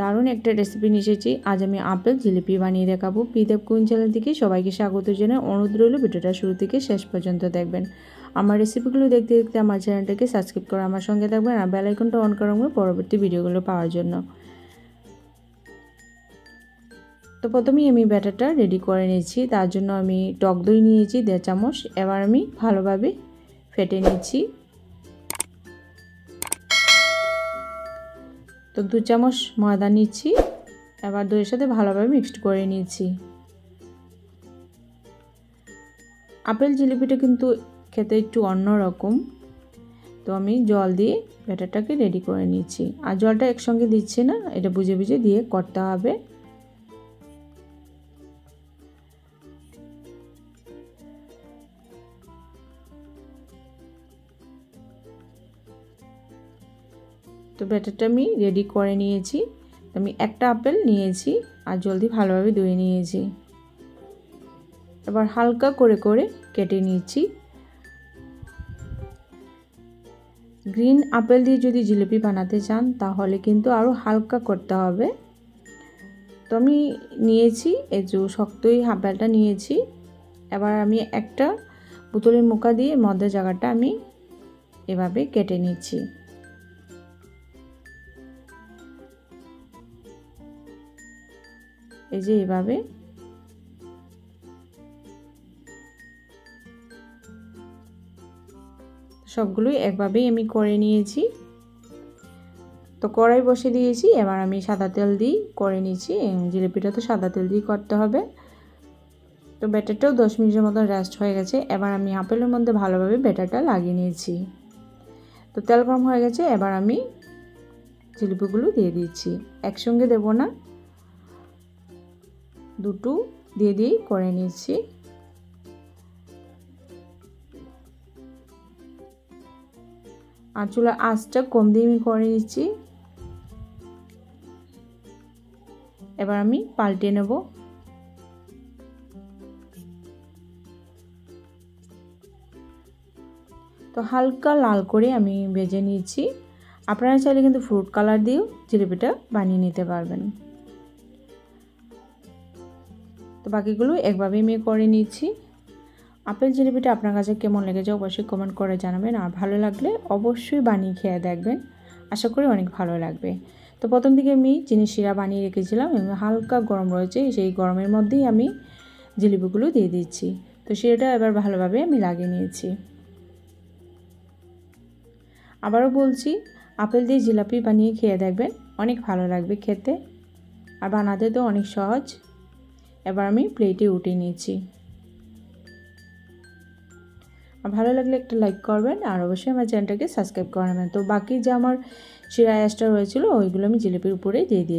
দারুণ একটা রেসিপি নিয়ে এসেছি। আজ আমি আপেল, জিলিপি বানিয়ে দেখাবো। পিদেব কুইন চ্যানেল থেকে সবাইকে স্বাগত জানাই। অনুরোধ রইল ভিডিওটা শুরু থেকে শেষ পর্যন্ত দেখবেন। আমার রেসিপিগুলো দেখতে দেখতে আমার চ্যানেলটাকে সাবস্ক্রাইব করে আমার সঙ্গে থাকবেন আর বেলাইকনটা অন করা পরবর্তী ভিডিওগুলো পাওয়ার জন্য। তো প্রথমেই আমি ব্যাটারটা রেডি করে নিয়েছি। তার জন্য আমি টক দই নিয়েছি, দেড় চামচ। এবার আমি ভালোভাবে ফেটে নিচ্ছি। তো দু চামচ ময়দা নিচ্ছি, এবার দইয়ের সাথে ভালোভাবে মিক্সড করে নিয়েছি। আপেল জিলিপিটা কিন্তু খেতে একটু অন্যরকম তো আমি জল দিয়ে ব্যাটারটাকে রেডি করে নিচ্ছি। আর জলটা একসঙ্গে দিচ্ছি না, এটা বুঝে বুঝে দিয়ে করতে হবে। তো ব্যাটারটা আমি রেডি করে নিয়েছি। আমি একটা আপেল নিয়েছি আর জলদি ভালোভাবে ধুয়ে নিয়েছি। এবার হালকা করে করে কেটে নিয়েছি গ্রিন আপেল দিয়ে যদি জিলিপি বানাতে চান, তাহলে কিন্তু আরও হালকা করতে হবে। তো আমি নিয়েছি, এই যে শক্তই আপেলটা নিয়েছি। এবার আমি একটা বোতলের মুখা দিয়ে মধ্যে জায়গাটা আমি এভাবে কেটে নিচ্ছি। এই যে এভাবে সবগুলোই একভাবেই আমি করে নিয়েছি। তো কড়াই বসে দিয়েছি, এবার আমি সাদা তেল দিই করে নিয়েছি। জিলিপিটা তো সাদা তেল দিয়েই করতে হবে। তো ব্যাটারটাও দশ মিনিটের মতো রেস্ট হয়ে গেছে। এবার আমি আপেলের মধ্যে ভালোভাবে ব্যাটারটা লাগিয়ে নিয়েছি। তো তেল গরম হয়ে গেছে, এবার আমি জিলিপিগুলো দিয়ে দিচ্ছি। একসঙ্গে দেবো না। দুটো দিয়ে দিয়েই করে নিচ্ছি। আর চুলার আঁচটা কম দিয়ে আমি করে নিচ্ছি। এবার আমি পাল্টে নেব। তো হালকা লাল করে আমি ভেজে নিয়েছি আপনারা চাইলে কিন্তু ফ্রুট কালার দিয়েও জিলিপিটা বানিয়ে নিতে পারবেন। তো বাকিগুলো একভাবেই আমি করে নিচ্ছি। আপেল জিলিপিটা আপনার কাছে কেমন লেগেছে অবশ্যই কমেন্ট করে জানাবেন। আর ভালো লাগলে অবশ্যই বানিয়ে খেয়ে দেখবেন। আশা করি অনেক ভালো লাগবে। তো প্রথম দিকে আমি চিনি শিরা বানিয়ে রেখেছিলাম এবং হালকা গরম রয়েছে, সেই গরমের মধ্যেই আমি জিলিপিগুলো দিয়ে দিচ্ছি। তো শিরাটা এবার ভালোভাবে আমি লাগিয়ে নিয়েছি। আবারও বলছি, আপেল দিয়ে জিলাপি বানিয়ে খেয়ে দেখবেন। অনেক ভালো লাগবে খেতে। আর বানাতে তো অনেক সহজ। এবার আমি প্লেটে উঠে নিয়েছি ভালো লাগলে একটা লাইক করবেন, আর অবশ্যই আমার চ্যানেলটাকে সাবস্ক্রাইব করবেন তো বাকি যে আমার শিরা অ্যাসটা রয়েছিল ওইগুলো আমি জিলিপির উপরেই দিয়ে দিই